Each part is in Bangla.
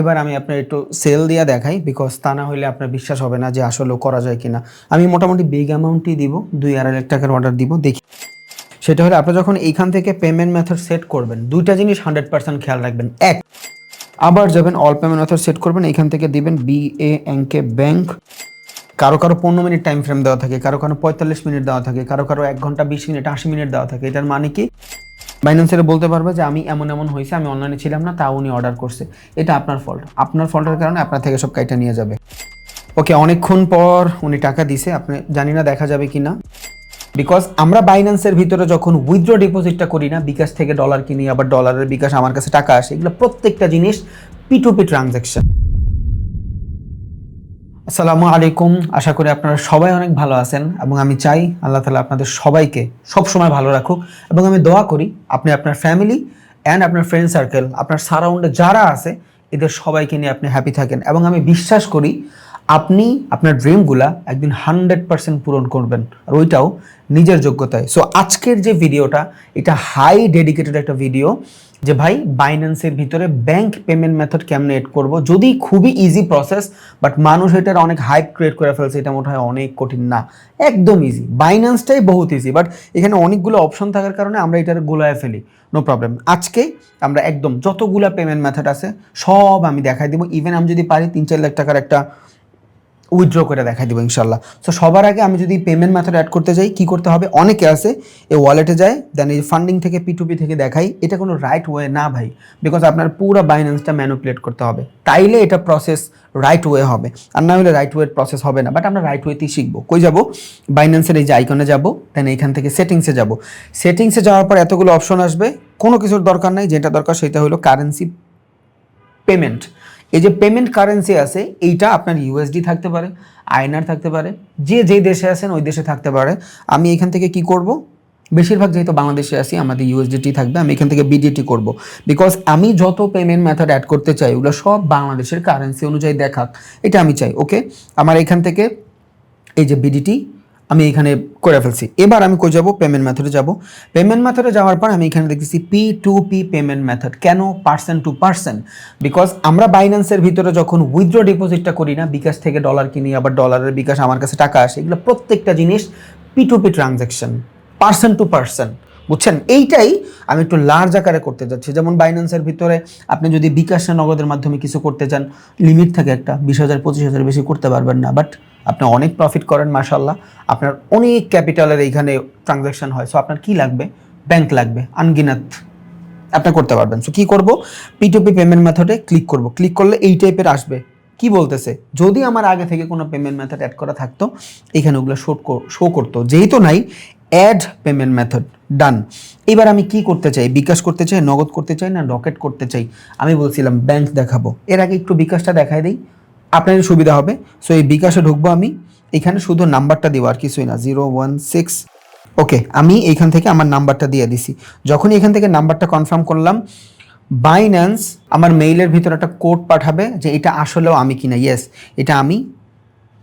এবার আমি আপনার একটু সেল দিয়ে দেখাই বিকজ তা না হলে আপনার বিশ্বাস হবে না যে আসলেও করা যায় কিনা। আমি মোটামুটি বিগ অ্যামাউন্টই দিব, দুই আড়াই লাখ টাকার অর্ডার দিব, দেখি। সেটা হলে আপনি যখন এইখান থেকে পেমেন্ট মেথড সেট করবেন, দুইটা জিনিস হান্ড্রেড পার্সেন্ট খেয়াল রাখবেন। এক, আবার যাবেন অল পেমেন্ট মেথড সেট করবেন, এইখান থেকে দিবেন বি এ এনকে ব্যাংক কারও কারও পনেরো মিনিট টাইম ফ্রেম দেওয়া থাকে, কারও কারও পঁয়তাল্লিশ মিনিট দেওয়া থাকে, কারও কারও এক ঘণ্টা বিশ মিনিট, আশি মিনিট দেওয়া থাকে। এটার মানে কি? বাইন্যান্সের বলতে পারবে যে আমি এমন এমন হয়েছে, আমি অনলাইনে ছিলাম না তা উনি অর্ডার করছে। এটা আপনার ফল্ট আপনার ফল্টের কারণে আপনার থেকে সব কাইটা নিয়ে যাবে। ওকে অনেকক্ষণ পর উনি টাকা দিছে, আপনি জানি না দেখা যাবে কি না বিকজ আমরা বাইন্যান্সের ভিতরে যখন উইথড্র ডিপোজিটটা করি না, বিকাশ থেকে ডলার কিনি, আবার ডলারের বিকাশ আমার কাছে টাকা আসে, এগুলো প্রত্যেকটা জিনিস পি টু পি ট্রানজ্যাকশন আসসালামু আলাইকুম। আশা করি আপনারা সবাই অনেক ভালো আছেন এবং আমি চাই আল্লাহ তালা আপনাদের সবাইকে সবসময় ভালো রাখুক এবং আমি দোয়া করি আপনি আপনার ফ্যামিলি অ্যান্ড আপনার ফ্রেন্ড সার্কেল আপনার সারাউন্ডে যারা আছে, এদের সবাইকে নিয়ে আপনি হ্যাপি থাকেন এবং আমি বিশ্বাস করি আপনি আপনার ড্রিমগুলা একদিন হান্ড্রেড পার্সেন্ট পূরণ করবেন আর ওইটাও নিজের যোগ্যতায়। সো আজকের যে ভিডিওটা এটা হাই ডেডিকেটেড একটা ভিডিও যে ভাই বাইন্যান্সের ভিতরে ব্যাংক পেমেন্ট মেথড কেমনে এড করব? যদি খুবই ইজি প্রসেস বাট মানুষ এটার অনেক হাইপ ক্রিয়েট করে ফেলছে, এটা মনে হয় অনেক কঠিন না। একদম ইজি বাইন্যান্সটাই বহুত ইজি বাট এখানে অনেকগুলো অপশন থাকার কারণে আমরা এটার গোলায় ফেলি। নো প্রবলেম আজকে আমরা একদম যতগুলা পেমেন্ট মেথড আছে, সব আমি দেখাই দেবো। ইভেন আমি যদি পারি, তিন চার লাখ টাকার একটা উইথড্র করে দেখাই দেবো ইনশাল্লাহ সো সবার আগে আমি যদি পেমেন্ট মেথড অ্যাড করতে যাই, কি করতে হবে? অনেকে আছে এই ওয়ালেটে যায় দেন এই ফান্ডিং থেকে পিটুপি থেকে দেখাই। এটা কোনো রাইট ওয়ে না ভাই বিকজ আপনার পুরো বাইন্যান্সটা ম্যানুপুলেট করতে হবে। তাইলে এটা প্রসেস রাইট ওয়ে হবে। আর না হলে রাইট ওয়ের প্রসেস হবে না। বাট আমরা রাইট ওয়েতেই শিখব। কই যাব? বাইন্যান্সের এই যে আইকনে যাব দেন এইখান থেকে সেটিংসে যাব। সেটিংসে যাওয়ার পর এতগুলো অপশন আসবে। কোনো কিছুর দরকার নাই। যেটা দরকার সেটা হলো কারেন্সি পেমেন্ট এই যে পেমেন্ট কারেন্সি আছে, এইটা আপনার ইউএসডি থাকতে পারে আয়নার থাকতে পারে, যে যেই দেশে আছেন ওই দেশে থাকতে পারে। আমি এখান থেকে কি করব? বেশিরভাগ যেহেতু বাংলাদেশে আছি, আমাদের ইউএসডিটি থাকবে, আমি এখান থেকে বিডিটি করব। বিকজ আমি যত পেমেন্ট মেথড অ্যাড করতে চাই, ওগুলো সব বাংলাদেশের কারেন্সি অনুযায়ী দেখাক, এটা আমি চাই ওকে আমার এখান থেকে এই যে বিডিটি আমি এখানে করে ফেলছি। এবার আমি কই যাব? পেমেন্ট মেথডে যাব। পেমেন্ট মেথডে যাওয়ার পর আমি এখানে দেখতেছি P to P payment method কেন পার্সেন্ট টু পার্সেন্ট বিকজ আমরা বাইন্যান্সের ভিতরে যখন উইথড্র ডিপোজিটটা করি না, বিকাশ থেকে ডলার কিনি, আবার ডলারের বিকাশ আমার কাছে টাকা আসে, এগুলো প্রত্যেকটা জিনিস P to P transaction percent to percent বুঝছেন? এইটাই আমি একটু লার্জ আকারে করতে যাচ্ছি। যেমন বাইন্যান্সের ভিতরে আপনি যদি বিকাশ নগদের মাধ্যমে কিছু করতে চান লিমিট থাকে একটা। বিশ হাজার, পঁচিশ হাজার বেশি করতে পারবেন না। বাট আপনি অনেক প্রফিট করেন মাশাল্লাহ আপনার অনেক ক্যাপিটালের এইখানে ট্রানজ্যাকশন হয়। সো আপনার কি লাগবে? ব্যাংক লাগবে আনগিনাত আপনি করতে পারবেন। সো কি করব? পিটুপি পেমেন্ট মেথডে ক্লিক করব। ক্লিক করলে এই টাইপের আসবে। কি বলতেছে? যদি আমার আগে থেকে কোনো পেমেন্ট মেথড অ্যাড করা থাকতো, এখানে ওগুলো শো শো করতো। যেহেতু নাই অ্যাড পেমেন্ট মেথড ডান এবার আমি কি করতে চাই? বিকাশ করতে চাই, নগদ করতে চাই না রকেট করতে চাই? আমি বলছিলাম ব্যাংক দেখাবো। এর আগে একটু বিকাশটা দেখাই দিই। আপনার সুবিধা হবে সো এই বিকাশে ঢুকবো আমি। এখানে শুধু নাম্বারটা দিব আর কিছুই না, জিরো ওয়ান সিক্স। ওকে, আমি এইখান থেকে আমার নাম্বারটা দিয়ে দিছি। যখনই এখান থেকে নাম্বারটা কনফার্ম করলাম বাইন্যান্স আমার মেইলের ভিতরে একটা কোড পাঠাবে যে এটা আসলেও আমি কিনা। ইয়েস এটা আমি,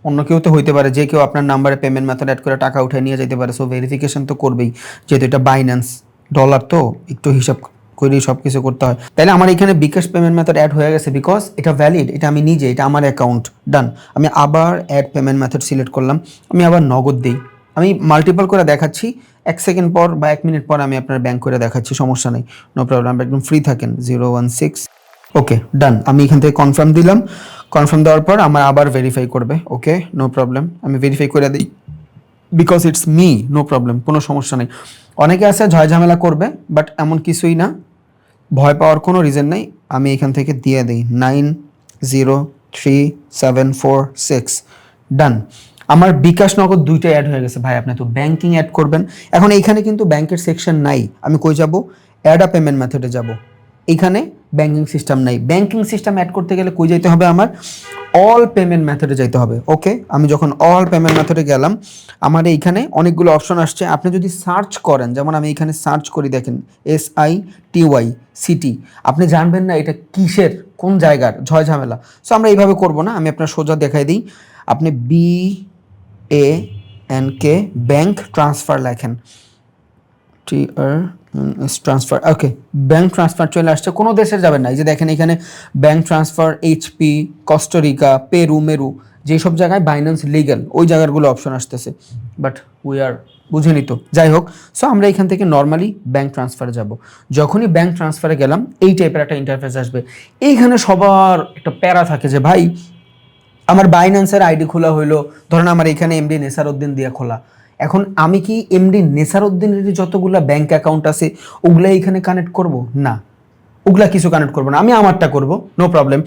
অন্য কেউ তো হইতে পারে, যে কেউ আপনার নাম্বারে পেমেন্ট মেথড অ্যাড করে টাকা উঠে নিয়ে যেতে পারে। সো ভেরিফিকেশন তো করবেই, যেহেতু এটা বাইন্যান্স ডলার তো একটু হিসাব করেই সব কিছু করতে হয়। তাহলে আমার এখানে বিকাশ পেমেন্ট মেথড অ্যাড হয়ে গেছে বিকজ এটা ভ্যালিড এটা আমি নিজে, এটা আমার অ্যাকাউন্ট ডান আমি আবার অ্যাড পেমেন্ট মেথড সিলেক্ট করলাম, আমি আবার নগদ দিই। আমি মাল্টিপল করে দেখাচ্ছি, এক সেকেন্ড পর বা এক মিনিট পর আমি আপনার ব্যাঙ্ক করে দেখাচ্ছি, সমস্যা নেই নো প্রবলেম একদম ফ্রি থাকেন zero one six okay done আমি এখান থেকে কনফার্ম দিলাম কনফার্ম দেওয়ার পর আমার আবার ভেরিফাই করবে ওকে নো প্রবলেম আমি ভেরিফাই করে দিই। Because it's me no problem কোনো সমস্যা নেই। অনেকে আছে, ঝয় ঝামেলা করবে বাট এমন কিছুই না। ভয় পাওয়ার কোনো রিজন নেই। আমি এখান থেকে দিয়ে দিই। Nine zero three seven four six. Done আমার বিকাশ নগদ দুইটা অ্যাড হয়ে গেছে। ভাই, আপনি তো ব্যাংকিং অ্যাড করবেন। এখন এইখানে কিন্তু ব্যাংকের সেকশন নাই। আমি কই যাব? অ্যাড আ পেমেন্ট মেথডে যাব। এইখানে ব্যাঙ্কিং সিস্টেম নাই। ব্যাঙ্কিং সিস্টেম অ্যাড করতে গেলে কই যাইতে হবে আমার? অল পেমেন্ট মেথডে যাইতে হবে ওকে আমি যখন অল পেমেন্ট মেথডে গেলাম, আমার এইখানে অনেকগুলো অপশন আসছে। আপনি যদি সার্চ করেন, যেমন আমি এখানে সার্চ করি, দেখেন S I T Y city আপনি জানবেন না এটা কিসের, কোন জায়গার, ঝয় ঝামেলা। সো আমরা এইভাবে করব না, আমি আপনার সোজা দেখাই দিই। আপনি B A N K bank transfer লেখেন। T R transfer okay bank transfer চলে আসছে, কোনো দেশের যাবেন না। এই যে দেখেন এখানে bank transfer HP Costa Rica Peru মেরু যেসব জায়গায় বাইন্যান্স লিগ্যাল ওই জায়গাগুলো অপশন আসতেছে। বাট উই আর বুঝেনি তো। যাই হোক সো আমরা এখান থেকে নর্মালি ব্যাংক ট্রান্সফারে যাব। যখনই ব্যাংক ট্রান্সফারে গেলাম, এই টাইপের একটা ইন্টারফেস আসবে। এইখানে সবার একটা প্যারা থাকে যে, ভাই, আমার বাইন্যান্সের আইডি খোলা হইল। ধরেন আমার এখানে এমডি নেসারউদ্দিন দিয়ে খোলা। এখন আমি কি এমডি নেসারউদ্দিনের যে যতগুলো ব্যাংক অ্যাকাউন্ট আছে ওগুলা এখানে কানেক্ট করব? না। ওগুলা কিছু কানেক্ট করব না। আমি আমারটা করব নো প্রবলেম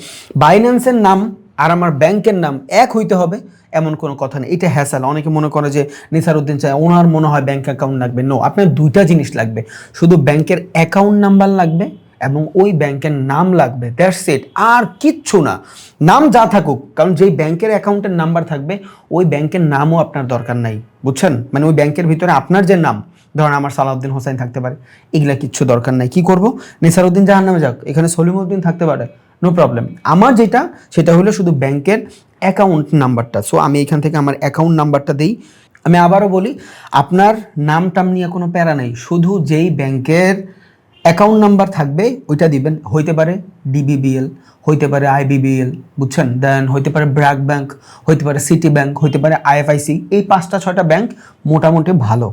বাইন্যান্সের নাম আর আমার ব্যাংকের নাম এক হইতে হবে, এমন কোনো কথা নেই। এটা হ্যাসাল। অনেকে মনে করে যে নিসারউদ্দিন চায়, ওনার মনে হয় ব্যাংক অ্যাকাউন্ট লাগবে। নো আপনার দুইটা জিনিস লাগবে। শুধু ব্যাংকের অ্যাকাউন্ট নাম্বার লাগবে এবং ওই ব্যাংকের নাম লাগবে। দ্যাটস ইট আর কিচ্ছু না। নাম যা থাকুক, কারণ যেই ব্যাংকের অ্যাকাউন্টের নাম্বার থাকবে, ওই ব্যাংকের নামও আপনার দরকার নাই। বুঝছেন? মানে ওই ব্যাংকের ভিতরে আপনার যে নাম, ধরেন আমার সালাউদ্দিন হোসেন থাকতে পারে, এগুলা কিচ্ছু দরকার নাই। কি করব? নিসারউদ্দিন জাহান নামে যাক। এখানে সলিমউদ্দিন থাকতে পারে। নো প্রবলেম আমার যেটা, সেটা হলো শুধু ব্যাংকের অ্যাকাউন্ট নাম্বারটা। সো আমি এখান থেকে আমার অ্যাকাউন্ট নাম্বারটা দিই। আমি আবারও বলি, আপনার নাম টাম নিয়ে কোনো প্যারা নেই। শুধু যেই ব্যাংকের অ্যাকাউন্ট নাম্বার থাকবে, ওইটা দিবেন, হইতে পারে ডিবিবিএল হইতে পারে আইবিবিএল বুঝছেন? দেন হইতে পারে ব্র্যাক ব্যাংক হইতে পারে সিটি ব্যাংক হইতে পারে আইএফআইসি এই পাঁচটা, ছয়টা ব্যাংক মোটামুটি ভালো,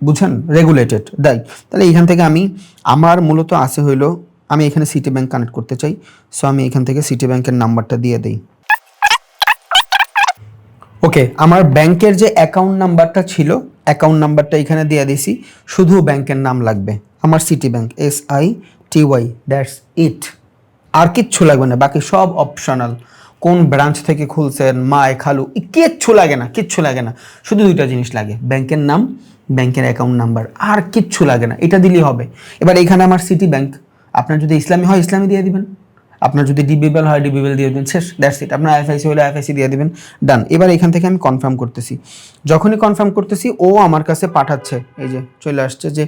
বুঝছেন? রেগুলেটেড তাই। তাহলে এখান থেকে আমি, আমার মূলত আছে হইল, আমি এখানে সিটি ব্যাংক কানেক্ট করতে চাই সো আমি এখান থেকে সিটি ব্যাংকের নাম্বারটা দিয়ে দিই। ওকে, আমার ব্যাংকের যে অ্যাকাউন্ট নাম্বারটা ছিল অ্যাকাউন্ট নাম্বারটা এখানে দিয়ে দিছি, শুধু ব্যাংকের নাম লাগবে। আমার City bank S I T Y that's it আর কিচ্ছু লাগবে না, বাকি সব অপশনাল কোন ব্রাঞ্চ থেকে খুলছেন, মায়, খালু কিচ্ছু লাগে না, কিচ্ছু লাগে না। শুধু দুইটা জিনিস লাগে, ব্যাংকের নাম, ব্যাংকের অ্যাকাউন্ট নাম্বার আর কিচ্ছু লাগে না, এটা দিলেই হবে। এবার এখানে আমার সিটি ব্যাংক আপনার যদি ইসলামী হয়, ইসলামী দিয়ে দিবেন। আপনার যদি ডিবিবেল হয় ডিবিবেল দিয়ে দেবেন শেষ দ্যাটস ইট আপনার আইএফআইসি হলে আইএফআইসি দিয়ে দেবেন ডান এবার এখান থেকে আমি কনফার্ম করতেছি। যখনই কনফার্ম করতেছি, ও আমার কাছে পাঠাচ্ছে, এই যে চলে আসছে যে,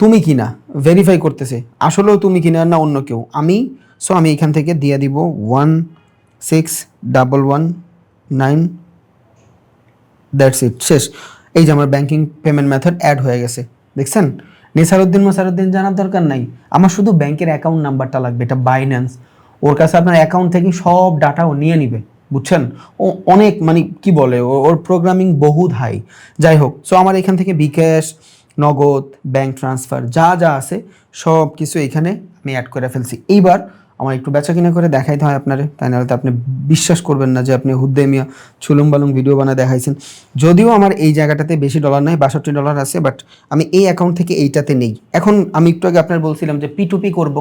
তুমি কিনা ভেরিফাই করতেছে, আসলেও তুমি কিনা না অন্য কেউ? আমি সো আমি এখান থেকে দিয়ে দিব one six double one nine that's it শেষ। এই যে আমার ব্যাংকিং পেমেন্ট মেথড অ্যাড হয়ে গেছে, দেখছেন? নিসারুদ্দিন মোসারুদ্দিন জানার দরকার নাই। আমার শুধু ব্যাংকের অ্যাকাউন্ট নাম্বারটা লাগবে, এটা বাইন্যান্স ওর কাছে আপনার অ্যাকাউন্ট থেকে সব ডাটা ও নিয়ে নিবে, বুঝছেন? ও অনেক মানে কি বলে ওর প্রোগ্রামিং বহুত হাই যাই হোক সো আমার এখান থেকে বিকাশ নগদ ব্যাংক ট্রান্সফার যা যা আছে, সব কিছু এখানে আমি অ্যাড করে ফেলছি। এইবার আমার একটু বেচা কিনা করে দেখাইতে হয় আপনারে, তাই নাহলে তো আপনি বিশ্বাস করবেন না যে আপনি হুদ্দে মিয়া চুলুম বালুম ভিডিও বানায় দেখাইছেন। যদিও আমার এই জায়গাটাতে বেশি ডলার নাই, বাষট্টি ডলার আছে বাট আমি এই অ্যাকাউন্ট থেকে এইটাতে নেই। এখন আমি একটু আগে আপনার বলছিলাম যে পি টু পি করব।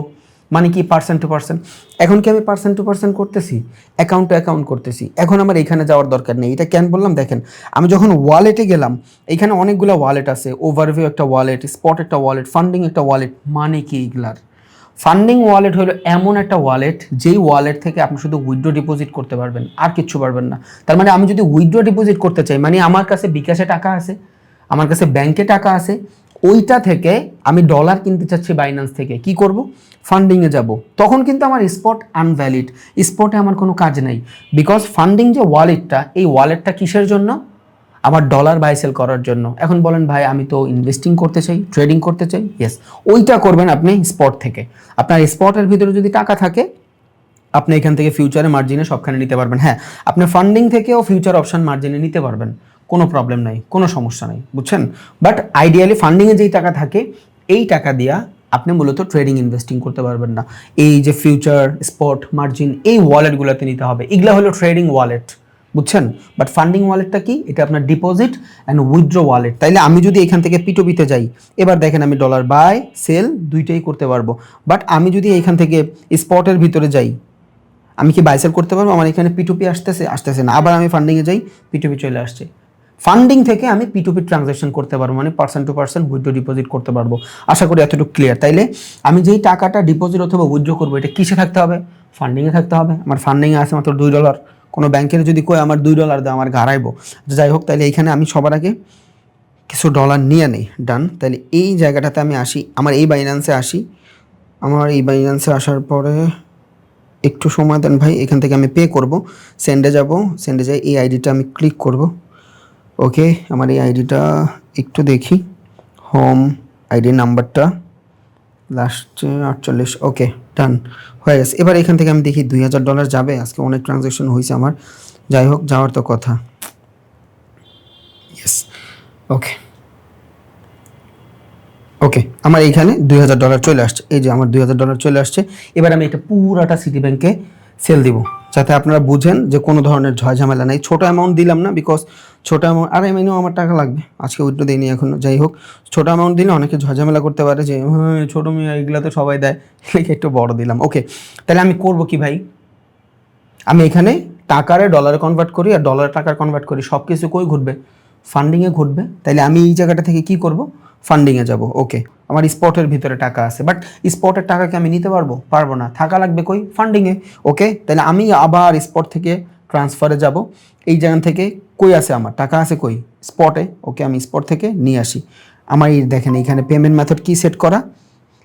মানে কি পার্সেন্ট টু পার্সেন্ট এখন কি আমি পার্সেন্ট টু পার্সেন্ট করতেছি? অ্যাকাউন্ট টু অ্যাকাউন্ট করতেছি। এখন আমার এখানে যাওয়ার দরকার নেই। এটা কেন বললাম? দেখেন, আমি যখন ওয়ালেটে গেলাম, এখানে অনেকগুলো ওয়ালেট আছে। ওভারভিউ একটা ওয়ালেট স্পট একটা ওয়ালেট ফান্ডিং একটা ওয়ালেট মানে কি এগুলার? ফান্ডিং ওয়ালেট হলো এমন একটা ওয়ালেট যেই ওয়ালেট থেকে আপনি শুধু উইথড্র ডিপোজিট করতে পারবেন, আর কিচ্ছু পারবেন না। তার মানে আমি যদি উইথড্র ডিপোজিট করতে চাই মানে আমার কাছে বিকাশে টাকা আছে, আমার কাছে ব্যাংকে টাকা আছে ওইটা থেকে আমি ডলার কিনতে চাচ্ছি বাইন্যান্স থেকে। কি করব? ফান্ডিংয়ে যাব। তখন কিন্তু আমার স্পট আনভ্যালিড স্পটে আমার কোনো কাজ নেই। বিকজ ফান্ডিং যে ওয়ালেটটা এই ওয়ালেটটা কিসের জন্য? আমার ডলার বাই সেল করার জন্য। এখন বলেন, ভাই, আমি তো ইনভেস্টিং করতে চাই ট্রেডিং করতে চাই। ইয়েস ওইটা করবেন আপনি স্পট থেকে। আপনার স্পটের ভিতরে যদি টাকা থাকে, আপনি এখান থেকে ফিউচারে মার্জিনে সবখানে নিতে পারবেন। হ্যাঁ আপনি ফান্ডিং থেকেও ফিউচার অপশন মার্জিনে নিতে পারবেন। কোনো প্রবলেম নাই, কোনো সমস্যা নাই, বুঝছেন? বাট আইডিয়ালি ফান্ডিংয়ে যেই টাকা থাকে, এই টাকা দিয়া আপনি মূলত ট্রেডিং ইনভেস্টিং করতে পারবেন না। এই যে ফিউচার স্পট মার্জিন এই ওয়ালেটগুলোতে নিতে হবে। এগুলো হলো ট্রেডিং ওয়ালেট বুঝছেন? বাট ফান্ডিং ওয়ালেটটা কি? এটা আপনার ডিপোজিট অ্যান্ড উইথড্র ওয়ালেট তাইলে আমি যদি এখান থেকে পিটোপিতে যাই, এবার দেখেন আমি ডলার বাই সেল দুইটাই করতে পারব। বাট আমি যদি এখান থেকে স্পটের ভিতরে যাই, আমি কি বাইসেল করতে পারব? আমার এখানে পিটুপি আসতেছে আসতেছে না। আবার আমি ফান্ডিংয়ে যাই পিটুপি চলে আসছে। ফান্ডিং থেকে আমি পিটুপি ট্রানজ্যাকশন করতে পারব মানে percent two percent withdraw deposit করতে পারব। আশা করি এতটুকু ক্লিয়ার তাইলে আমি যেই টাকাটা ডিপোজিট অথবা উইথড্র করব, এটা কিসে থাকতে হবে? ফান্ডিংয়ে থাকতে হবে। আমার ফান্ডিংয়ে আছে মাত্র দুই ডলার কোনো ব্যাংকের যদি কই আমার দুই ডলার দেয় আমার ঘাড়াইবো যাই হোক তাহলে এইখানে আমি সবার আগে কিছু ডলার নিয়ে নেই। ডান তাহলে এই জায়গাটাতে আমি আসি। আমার এই বাইন্যান্সে আসি। আমার এই বাইন্যান্সে আসার পরে একটু সময় দেন ভাই, এখান থেকে আমি পে করব। সেন্ডে যাব। সেন্ডে যাই, এই আইডিটা আমি ক্লিক করব। ওকে, আমার এই আইডিটা একটু দেখি। হোম আইডি নাম্বারটা। লাস্টে আটচল্লিশ, ওকে, ডান। হয়ে গেছে। এবার এখান থেকে আমি দেখি দুই হাজার ডলার যাবে। আজকে অনেক ট্রানজ্যাকশন হয়েছে আমার। যাই হোক, যাওয়ার তো কথা। Yes okay. ওকে, আমার এইখানে দুই হাজার ডলার চলে আসছে। এই যে আমার দুই হাজার ডলার চলে আসছে। এবার আমি এটা পুরাটা সিটি ব্যাংকে সেল দিব। যাতে আপনারা বুঝেন যে কোনো ধরনের ঝয় ঝামেলা নেই। ছোটো অ্যামাউন্ট দিলাম না বিকজ ছোটো অ্যামাউন্ট আর এমনিও আমার টাকা লাগবে। আজকে উইথড্র দিইনি এখনও, যাই হোক। ছোটো অ্যামাউন্ট দিলে অনেকে ঝামেলা করতে পারে যে হ্যাঁ ছোটো মেয়ে এগুলো তো সবাই দেয়। এগুলোকে একটু বড় দিলাম। ওকে তাহলে আমি করব কি ভাই? আমি এখানে টাকারে ডলারে কনভার্ট করি আর ডলার টাকার কনভার্ট করি। সব কিছু কই ঘুরবে? ফান্ডিংয়ে ঘটবে, তাইলে আমি এই জায়গাটা থেকে কি করব? ফান্ডিংয়ে যাব ওকে আমার স্পটের ভিতরে টাকা আছে বাট স্পটের টাকাকে আমি নিতে পারব? পারব না। থাকা লাগবে কই? ফান্ডিংয়ে ওকে তাহলে আমি আবার স্পট থেকে ট্রান্সফারে যাব। এই জায়গা থেকে কই আছে আমার? টাকা আছে কই? স্পটে ওকে আমি স্পট থেকে নিয়ে আসি। আমার দেখেন, এইখানে পেমেন্ট মেথড কি সেট করা?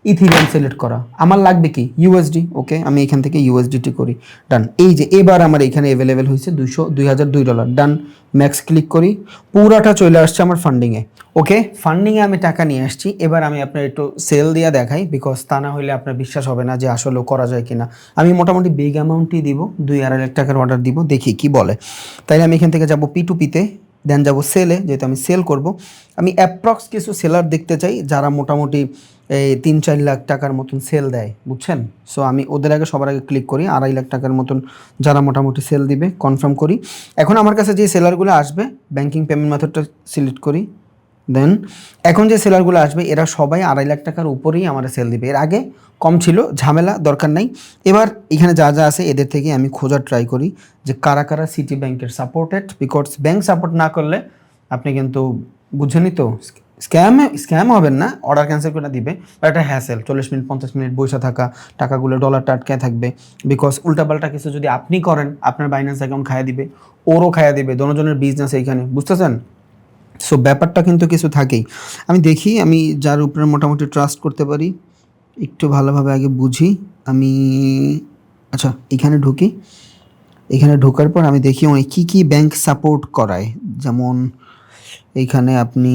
ইথিরিয়াম সিলেক্ট করা। আমার লাগবে কি? ইউএসডি ওকে আমি এখান থেকে ইউএসডিটি করি। ডান এই যে, এবার আমার এখানে অ্যাভেলেবেল হয়েছে দুইশো, দুই হাজার দুই ডলার ডান ম্যাক্স ক্লিক করি। পুরাটা চলে আসছে আমার ফান্ডিংয়ে ওকে ফান্ডিংয়ে আমি টাকা নিয়ে আসছি। এবার আমি আপনার একটু সেল দিয়ে দেখাই বিকজ তা না হলে আপনার বিশ্বাস হবে না যে আসলেও করা যায় কিনা। আমি মোটামুটি বিগ অ্যামাউন্টই দিব, দুই আড়াই লাখ টাকার অর্ডার দিব, দেখি কি বলে। তাইলে আমি এখান থেকে যাব পি টু পিতে দেন যাব সেলে যেহেতু আমি সেল করব। আমি অ্যাপ্রক্স কিছু সেলার দেখতে চাই, যারা মোটামুটি এই তিন চার লাখ টাকার মতন সেল দেয়, বুঝছেন? সো আমি ওদের আগে সবার আগে ক্লিক করি, আড়াই লাখ টাকার মতন যারা মোটামুটি সেল দিবে কনফার্ম করি। এখন আমার কাছে যে সেলারগুলো আসবে ব্যাঙ্কিং পেমেন্ট মেথডটা সিলেক্ট করি। দেন এখন যে সেলারগুলো আসবে, এরা সবাই আড়াই লাখ টাকার উপরেই আমার সেল দিবে। এর আগে কম ছিল, ঝামেলা, দরকার নাই। এবার এখানে যা যা আছে, এদের থেকে আমি খোঁজার ট্রাই করি যে কারা কারা সিটি ব্যাংকের সাপোর্টেড বিকজ ব্যাংক সাপোর্ট না করলে আপনি কিন্তু বুঝছেনই তো স্ক্যাম স্ক্যাম হবেন না অর্ডার ক্যান্সেল করে দিবে। একটা হ্যাসেল চল্লিশ মিনিট, পঞ্চাশ মিনিট বসে থাকা, টাকাগুলো ডলারটা আটকায় থাকবে। বিকজ উল্টাপাল্টা কিছু যদি আপনি করেন, আপনার বাইন্যান্স অ্যাকাউন্ট খাইয়ে দিবে, ওরও খাইয়ে দিবে দোনোজনের বিজনেস এইখানে, বুঝতেছেন? সো ব্যাপারটা কিন্তু কিছু থাকেই। আমি দেখি, আমি যার উপরে মোটামুটি ট্রাস্ট করতে পারি, একটু ভালোভাবে আগে বুঝি, আমি আচ্ছা এখানে ঢুকি। এখানে ঢোকার পর আমি দেখি উনি কী কী ব্যাংক সাপোর্ট করায়। যেমন এইখানে আপনি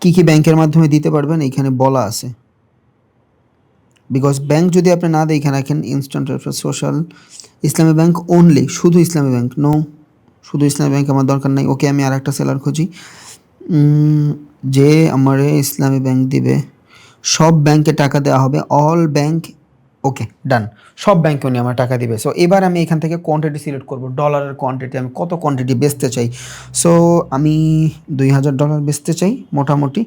কী কী ব্যাংকের মাধ্যমে দিতে পারবেন এইখানে বলা আছে। বিকজ ব্যাংক যদি আপনি না দেখে রাখেন instant social Islami bank only শুধু ইসলামী ব্যাংক নো শুধু ইসলামী ব্যাংক আমার দরকার নাই। ওকে আমি আর একটা সেলার খুঁজি। যে আমারে ইসলামী ব্যাংক দিবে, সব ব্যাংকে টাকা দেওয়া হবে অল ব্যাংক ওকে ডান সব ব্যাংকে উনি আমার টাকা দিবে। সো এবার আমি এখান থেকে কোয়ান্টিটি সিলেক্ট করব ডলারের কোয়ান্টিটি আমি কত কোয়ান্টিটি বেচতে চাই। সো আমি দুই হাজার ডলার বেচতে চাই, মোটামুটি।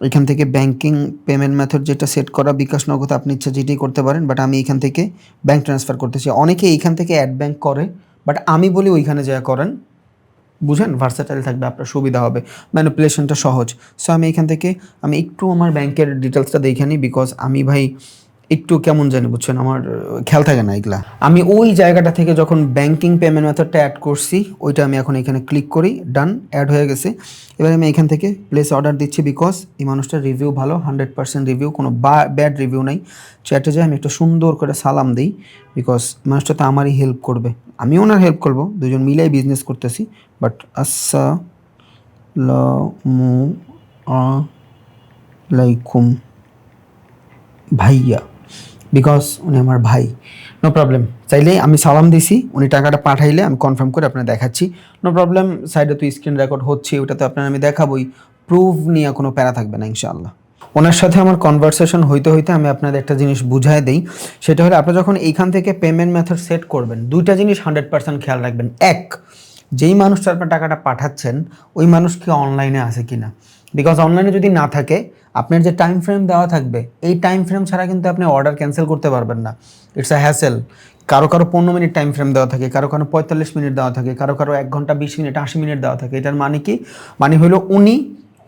এখান থেকে ব্যাংকিং পেমেন্ট মেথড যেটা সেট করা, বিকাশ নগদ আপনি ইচ্ছা যেটাই করতে পারেন বাট আমি এখান থেকে ব্যাংক ট্রান্সফার করতে চাই। অনেকে এইখান থেকে অ্যাড ব্যাংক করে বাট আমি বলি ওইখানে যা করেন। বুঝেন ভার্সাটাইল থাকবে, আপনার সুবিধা হবে। ম্যানিপুলেশনটা সহজ। সো আমি এখান থেকে, আমি একটু আমার ব্যাংকের ডিটেলসটা দেখে নিই বিকজ আমি ভাই একটু কেমন জানি বুঝছেন, আমার খেয়াল থাকে না এগুলা। আমি ওই জায়গাটা থেকে যখন ব্যাংকিং পেমেন্ট মেথডটা অ্যাড করছি, ওইটা আমি এখন এখানে ক্লিক করি ডান অ্যাড হয়ে গেছে। এবার আমি এখান থেকে প্লেস অর্ডার দিচ্ছি বিকজ এই মানুষটার রিভিউ ভালো হান্ড্রেড পার্সেন্ট রিভিউ কোনো ব্যাড রিভিউ নাই। চ্যাটে যাই, আমি একটু সুন্দর করে সালাম দিই বিকজ মানুষটা তো আমারই হেল্প করবে। আমিও ওনার হেল্প করব, দুজন মিলাই বিজনেস করতেছি বাট আসা আচ্ছা লাইকুম ভাইয়া। বিকজ উনি আমার ভাই। নো প্রবলেম চাইলে আমি সালাম দিছি, উনি টাকাটা পাঠাইলে আমি কনফার্ম করে আপনার দেখাচ্ছি। নো প্রবলেম সাইডে তো স্ক্রিন রেকর্ড হচ্ছে ওটা তো আপনার আমি দেখাবই। প্রুফ নিয়ে কোনো প্যারা থাকবে না, ইনশাআল্লাহ। ওনার সাথে আমার কনভারসেশন হইতে হইতে আমি আপনাদের একটা জিনিস বুঝাই দিই। সেটা হলো, আপনি যখন এইখান থেকে পেমেন্ট মেথড সেট করবেন, দুইটা জিনিস হান্ড্রেড পার্সেন্ট খেয়াল রাখবেন। এক, যেই মানুষটা আপনার টাকাটা পাঠাচ্ছেন, ওই মানুষ কি অনলাইনে আছে কিনা? বিকজ অনলাইনে যদি না থাকে, আপনার যে টাইম ফ্রেম দেওয়া থাকবে, এই টাইম ফ্রেম ছাড়া কিন্তু আপনি অর্ডার ক্যান্সেল করতে পারবেন না। ইটস আ হ্যাসেল কারও কারও পনেরো মিনিট টাইম ফ্রেম দেওয়া থাকে, কারও কারও পঁয়তাল্লিশ মিনিট দেওয়া থাকে, কারও কারও এক ঘণ্টা বিশ মিনিট, আশি মিনিট দেওয়া থাকে। এটার মানে কি? মানে হলো উনি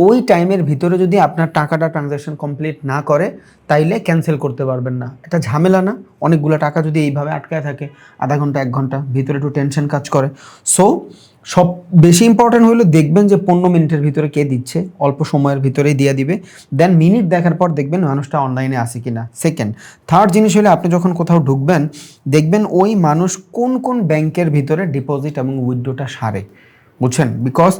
ওই টাইমের ভিতরে যদি আপনার টাকাটা ট্রানজ্যাকশন কমপ্লিট না করে, তাইলে ক্যান্সেল করতে পারবেন না। এটা ঝামেলা না? অনেকগুলো টাকা যদি এইভাবে আটকায় থাকে, আধা ঘণ্টা, এক ঘণ্টা, ভিতরে একটু টেনশন কাজ করে। সো সব বেশি ইম্পর্টেন্ট হলো দেখবেন যে পনেরো মিনিটের ভিতরে কে দিচ্ছে, অল্প সময়ের ভিতরেই দিয়ে দিবে। দেন মিনিট দেখার পর দেখবেন মানুষটা অনলাইনে আসে কিনা। সেকেন্ড থার্ড জিনিস হলে আপনি যখন কোথাও ঢুকবেন, দেখবেন ওই মানুষ কোন কোন ব্যাংকের ভিতরে ডিপোজিট এবং উইথড্রোটা সারে। বুঝছেন? বিকজ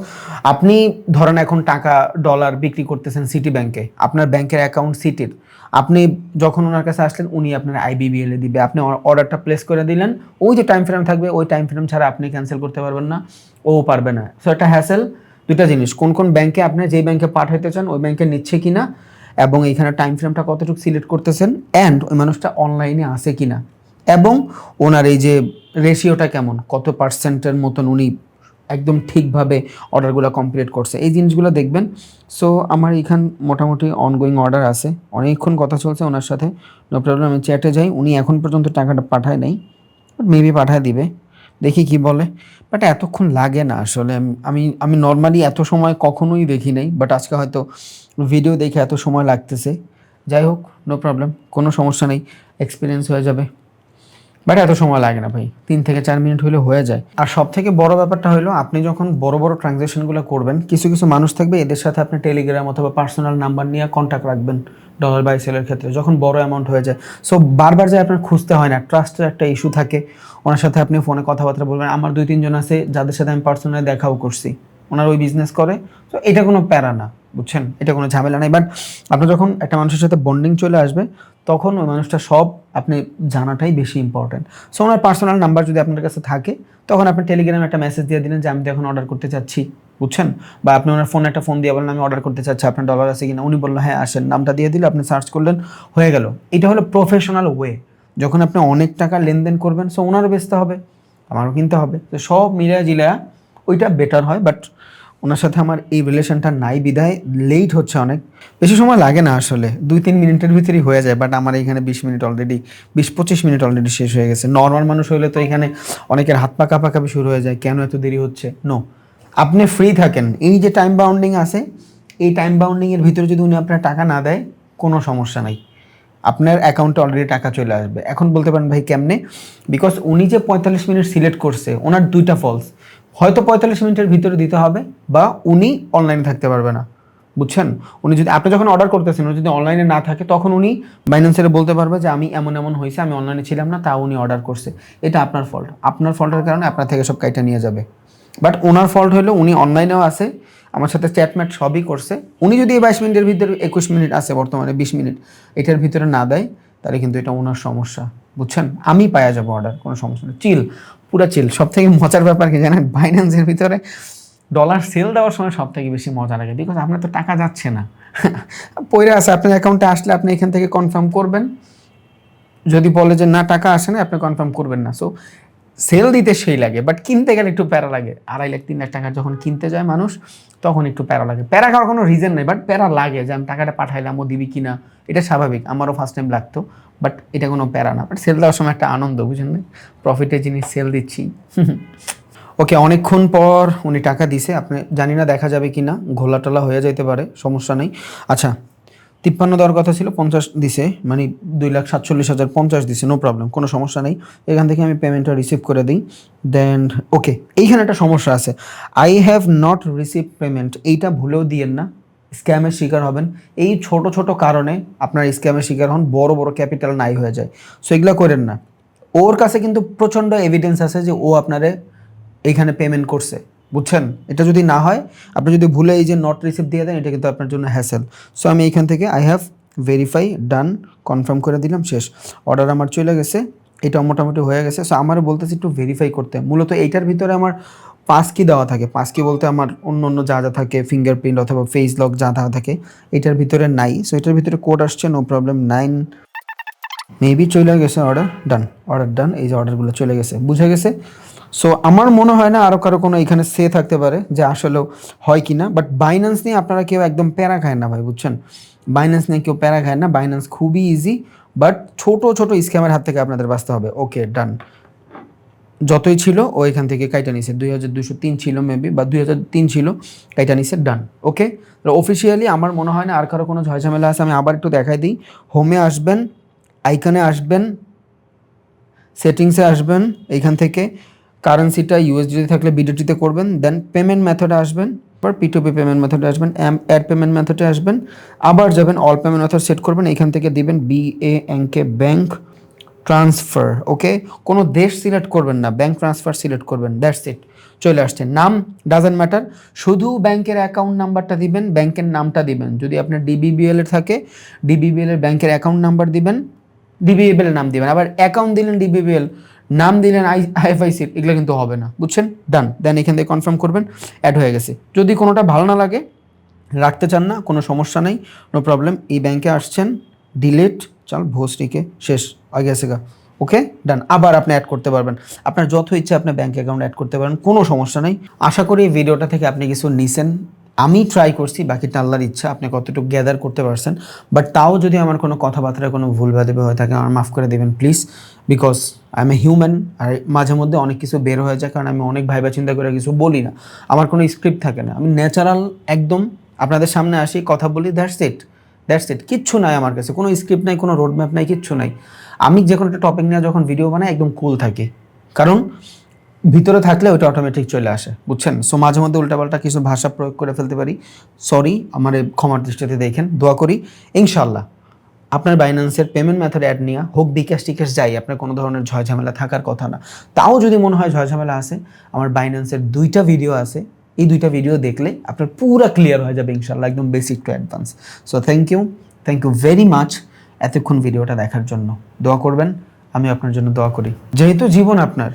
আপনি ধরেন এখন টাকা ডলার বিক্রি করতেছেন সিটি ব্যাংকে আপনার ব্যাংকের অ্যাকাউন্ট সিটির আপনি যখন ওনার কাছে আসলেন, উনি আপনার আইবিবিএল দিবে। আপনি অর্ডারটা প্লেস করে দিলেন। ওই যে টাইম ফ্রেম থাকবে, ওই টাইম ফ্রেম ছাড়া আপনি ক্যান্সেল করতে পারবেন না। ও পারবে না। সো এটা হ্যাসেল দুটা জিনিস। কোন কোন ব্যাংকে আপনি যেই ব্যাংকে পাঠাইতে চান, ওই ব্যাংকে নিচ্ছে কিনা, এবং এইখানে টাইম ফ্রেমটা কতটুকু সিলেক্ট করতেছেন অ্যান্ড ওই মানুষটা অনলাইনে আছে কিনা। এবং ওনার এই যে রেশিওটা কেমন, কত পার্সেন্টের মতন উনি একদম ঠিকভাবে অর্ডারগুলো কমপ্লিট করছে। এই জিনিসগুলো দেখবেন। সো আমার এখান মোটামুটি অনগোয়িং অর্ডার আছে। অনেকক্ষণ কথা চলছে ওনার সাথে। নো প্রবলেম আমি চ্যাটে যাই। উনি এখন পর্যন্ত টাকাটা পাঠায় নাই মেবি পাঠায় দিবে। দেখি কি বলে। বাট এতক্ষণ লাগে না আসলে। আমি- আমি নর্মালি এত সময় কখনোই দেখি নাই বাট আজকে হয়তো ভিডিও দেখে এত সময় লাগতেছে। যাই হোক নো প্রবলেম কোনো সমস্যা নেই এক্সপিরিয়েন্স হয়ে যাবে। বাট এত সময় লাগে না ভাই। তিন থেকে চার মিনিট হলে হয়ে যায়। আর সব থেকে বড় ব্যাপারটা হলো আপনি যখন বড় বড় ট্রানজ্যাকশনগুলো করবেন, কিছু কিছু মানুষ থাকবে, এদের সাথে আপনি টেলিগ্রাম অথবা পার্সোনাল নাম্বার নিয়ে কন্ট্যাক্ট রাখবেন ডলার বাই সেলের ক্ষেত্রে, যখন বড় অ্যামাউন্ট হয়ে যায়। সো বারবার যে আপনার খুঁজতে হয় না ট্রাস্টের একটা ইস্যু থাকে। ওনার সাথে আপনি ফোনে কথাবার্তা বলবেন, আমার দুই, তিনজন আছে, যাদের সাথে আমি পার্সোনালি দেখাও করছি। ওনার ওই বিজনেস করে। তো এটা কোনো প্যারা না, বুঝছেন? এটা কোনো ঝামেলা নাই। বাট আপনার যখন একটা মানুষের সাথে বন্ডিং চলে আসবে, তখন ওই মানুষটা সব আপনি জানাটাই বেশি ইম্পর্টেন্ট সো ওনার পার্সোনাল নাম্বার যদি আপনার কাছে থাকে, তখন আপনি টেলিগ্রামে একটা মেসেজ দিয়ে দিলেন যে, আমি তো এখন অর্ডার করতে চাচ্ছি। বুঝছেন? বা আপনি ওনার ফোনে একটা ফোন দিয়ে বললেন, আমি অর্ডার করতে চাচ্ছি, আপনার ডলার আছে কিনা? উনি বলল হ্যাঁ আসেন। নামটা দিয়ে দিলে, আপনি সার্চ করলেন, হয়ে গেল। এটা হলো প্রফেশনাল ওয়ে যখন আপনি অনেক টাকা লেনদেন করবেন সো ওনারও বেচতে হবে, আমারও কিনতে হবে। তো সব মিলিয়ে জিলা ওইটা বেটার হয় বাট ওনার সাথে আমার এই রিলেশনটা নাই, বিদায়। লেট হচ্ছে অনেক। বেশি সময় লাগে না আসলে। দুই তিন মিনিটের ভিতরেই হয়ে যায় বাট আমার এখানে বিশ মিনিট অলরেডি বিশ পঁচিশ মিনিট অলরেডি শেষ হয়ে গেছে। নর্মাল মানুষ হলে তো এখানে অনেকের হাত পা কাঁপাকাঁপি শুরু হয়ে যায়, কেন এত দেরি হচ্ছে? নো আপনি ফ্রি থাকেন। এই যে টাইম বাউন্ডিং আছে, এই টাইম বাউন্ডিংয়ের ভিতরে যদি উনি আপনার টাকা না দেয়, কোনো সমস্যা নাই। আপনার অ্যাকাউন্টে অলরেডি টাকা চলে আসবে। এখন বলতে পারেন ভাই, কেমনে? বিকজ উনি যে পঁয়তাল্লিশ মিনিট সিলেক্ট করছে, ওনার দুইটা ফলস হয়তো পঁয়তাল্লিশ মিনিটের ভিতরে দিতে হবে বা উনি অনলাইনে থাকতে পারবে না। বুঝছেন? উনি যদি, আপনি যখন অর্ডার করতেছেন, উনি যদি অনলাইনে না থাকে, তখন উনি বাইন্যান্সের বলতে পারবে যে, আমি এমন এমন হয়েছে, আমি অনলাইনে ছিলাম না তা উনি অর্ডার করছে। এটা আপনার ফল্ট আপনার ফল্টের কারণে আপনার থেকে সব কাইটা নিয়ে যাবে। বাট ওনার ফল্ট হলো উনি অনলাইনেও আছে, আমার সাথে চ্যাটম্যাট সবই করছে। উনি যদি এই বাইশ মিনিটের ভিতরে, একুশ মিনিট আছে বর্তমানে, বিশ মিনিট, এটার ভিতরে না দেয়, তাহলে কিন্তু এটা ওনার সমস্যা। বুঝছেন? আমি পাওয়া যাব অর্ডার কোনো সমস্যা নেই। চিল পুরা চিল সব থেকে মজার ব্যাপার কি জানেন? বাইন্যান্সের ভিতরে ডলার সেল দেওয়ার সময় সব থেকে বেশি মজা লাগে। বিকজ আপনার তো টাকা যাচ্ছে না। পয়রা আছে, আপনার অ্যাকাউন্টে আসলে আপনি এখান থেকে কনফার্ম করবেন। যদি বলে যে না, টাকা আসে না আপনি কনফার্ম করবেন না। সো সেল দিতে সেই লাগে বাট কিনতে গেলে একটু প্যারা লাগে। আড়াই লাখ, তিন লাখ টাকা যখন কিনতে যায় মানুষ, তখন একটু প্যারা লাগে। প্যারা খাওয়ার কোনো রিজন নেই বাট প্যারা লাগে যে আমি টাকাটা পাঠাইলাম, ও দিবি কিনা, এটা স্বাভাবিক। আমারও ফার্স্ট টাইম লাগতো বাট এটা কোনো প্যারা না। বাট সেল দেওয়ার সময় একটা আনন্দ বুঝেন না প্রফিটের জিনিস সেল দিচ্ছি। ওকে অনেকক্ষণ পর উনি টাকা দিছে, আপনি, জানি না দেখা যাবে কি না ঘোলা টোলা হয়ে যেতে পারে, সমস্যা নেই। আচ্ছা তিপ্পান্ন দেওয়ার কথা ছিল, পঞ্চাশ দিছে মানে দুই লাখ সাতচল্লিশ হাজার পঞ্চাশ দিছে নো প্রবলেম কোনো সমস্যা নেই। এখান থেকে আমি পেমেন্টটা রিসিভ করে দিই দেন ওকে এইখানে একটা সমস্যা আছে। I have not receive payment এইটা ভুলেও দিয়েন না স্ক্যামের শিকার হবেন। এই ছোট ছোট কারণে আপনার স্ক্যামের শিকার হন, বড় বড় ক্যাপিটাল নাই হয়ে যায়। সো এগুলো করেন না। ওর কাছে কিন্তু প্রচণ্ড এভিডেন্স আছে যে ও আপনারে এইখানে পেমেন্ট করছে। বুঝছেন? এটা যদি না হয়, আপনি যদি ভুলে এই যে নট রিসিভ দিয়ে দেন, এটা কিন্তু আপনার জন্য হ্যাসেল সো আমি এইখান থেকে I have verify done confirm করে দিলাম, শেষ। অর্ডার আমার চলে গেছে এটা মোটামুটি হয়ে গেছে। সো আমার বলতেছি একটু ভেরিফাই করতে। মূলত এইটার ভিতরে আমার পাস কি দেওয়া থাকে। পাস কি বলতে আমার অন্য অন্য যা যা থাকে ফিঙ্গারপ্রিন্ট অথবা ফেস লক যা যা থাকে, এটার ভিতরে নাই। সো এটার ভিতরে কোড আসছে নো প্রবলেম নাইন মেবি চলে গেছে অর্ডার ডান অর্ডার ডান এই যে অর্ডারগুলো চলে গেছে। বুঝে গেছে? সো আমার মনে হয় না আরও কারও কোনো এখানে সে থাকতে পারে যে আসলেও হয় কি না বাট বাইন্যান্স নিয়ে আপনারা কেউ একদম প্যারা খায় না ভাই, বুঝছেন? বাইন্যান্স নিয়ে কেউ প্যারা খায় না বাইন্যান্স খুবই ইজি বাট ছোট ছোট স্ক্যামের হাত থেকে আপনাদের বাঁচতে হবে। ওকে ডান যতই ছিল, ও এখান থেকে কাইটা নিছে। দুই হাজার দুশো তিন ছিল মেবি বা দুই হাজার তিন ছিল, কাইটা নিছে ডান ওকে অফিসিয়ালি আমার মনে হয় না আর কারও কোনো ঝয়ঝামেলা আছে, আমি আবার একটু দেখাই দিই। হোমে আসবেন আইকনে আসবেন সেটিংসে আসবেন, এইখান থেকে। কারেন্সিটা ইউএসডিতে থাকলে বিডিটিতে করবেন দেন পেমেন্ট মেথডে আসবেন পর পিটুপি পেমেন্ট মেথডে আসবেন অ্যাড পেমেন্ট মেথডে আসবেন, আবার যাবেন অল পেমেন্ট মেথড সেট করবেন, এখান থেকে দিবেন B A NK bank transfer okay কোনো দেশ সিলেক্ট করবেন না ব্যাংক ট্রান্সফার সিলেক্ট করবেন দ্যাটস ইট চলে আসছে। নাম ডাজেন্ট ম্যাটার শুধু ব্যাংকের অ্যাকাউন্ট নাম্বারটা দিবেন ব্যাংকের নামটা দিবেন। যদি আপনার ডিবিবিএল এর থাকে ডিবিবিএল এর ব্যাংকের অ্যাকাউন্ট নাম্বার দিবেন ডিবিবিএল নাম দিবেন। আবার অ্যাকাউন্ট দিলেন ডিবিবিএল নাম দিলেন আই আইএফআইসি এগুলো কিন্তু হবে না, বুঝছেন? ডান দেন এখান থেকে কনফার্ম করবেন অ্যাড হয়ে গেছে। যদি কোনোটা ভালো না লাগে, রাখতে চান না, কোনো সমস্যা নেই নো প্রবলেম এই ব্যাংকে আসছেন ডিলেট চল ভোসটিকে, শেষ, আগে গেছে গা। ওকে ডান আবার আপনি অ্যাড করতে পারবেন। আপনার যত ইচ্ছে আপনি ব্যাঙ্ক অ্যাকাউন্ট অ্যাড করতে পারেন, কোনো সমস্যা নেই। আশা করি এই ভিডিওটা থেকে আপনি কিছু নিছেন। আমি ট্রাই করছি, বাকিটা আল্লাহর ইচ্ছা, আপনি কতটুকু গ্যাদার করতে পারছেন বাট তাও যদি আমার কোনো কথাবার্তায় কোনো ভুল ভাদেবে হয়ে থাকে, আমার মাফ করে দেবেন please because I am a human আর মাঝে মধ্যে অনেক কিছু বের হয়ে যায়, কারণ আমি অনেক ভাইবা চিন্তা করে কিছু বলি না। আমার কোনো স্ক্রিপ্ট থাকে না। আমি ন্যাচারাল একদম আপনাদের সামনে আসি, কথা বলি দ্যাটস ইট দ্যাটস ইট কিচ্ছু নাই আমার কাছে, কোনো স্ক্রিপ্ট নাই, কোনো রোড ম্যাপ নাই, কিচ্ছু নাই। আমি যে কোনো একটা টপিক নিয়ে যখন ভিডিও বানাই, একদম কুল থাকি। কারণ ভিতরে থাকলে ওটা অটোমেটিক চলে আসে, বুঝছেন? সো মাঝে মধ্যে উল্টাপাল্টা কিছু ভাষা প্রয়োগ করে ফেলতে পারি। সরি আমার ক্ষমার দৃষ্টিতে দেখেন, দোয়া করি। ইনশাল্লাহ আপনার বাইন্যান্সের পেমেন্ট মেথড অ্যাড নিয়ে, হোক বিকাশ টিকাশ যাই, আপনার কোনো ধরনের ঝয় ঝামেলা থাকার কথা না। তাও যদি মনে হয় ঝয় ঝামেলা আছে, আমার বাইন্যান্সের দুইটা ভিডিও আছে, এই দুইটা ভিডিও দেখলে আপনার পুরো ক্লিয়ার হয়ে যাবে ইনশাল্লাহ একদম basic to advance so thank you thank you very much এতক্ষণ ভিডিওটা দেখার জন্য। দোয়া করবেন আমি আপনার জন্য দোয়া করি। যেহেতু জীবন আপনার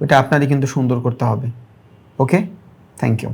ওটা আপনারই কিন্তু সুন্দর করতে হবে। Okay thank you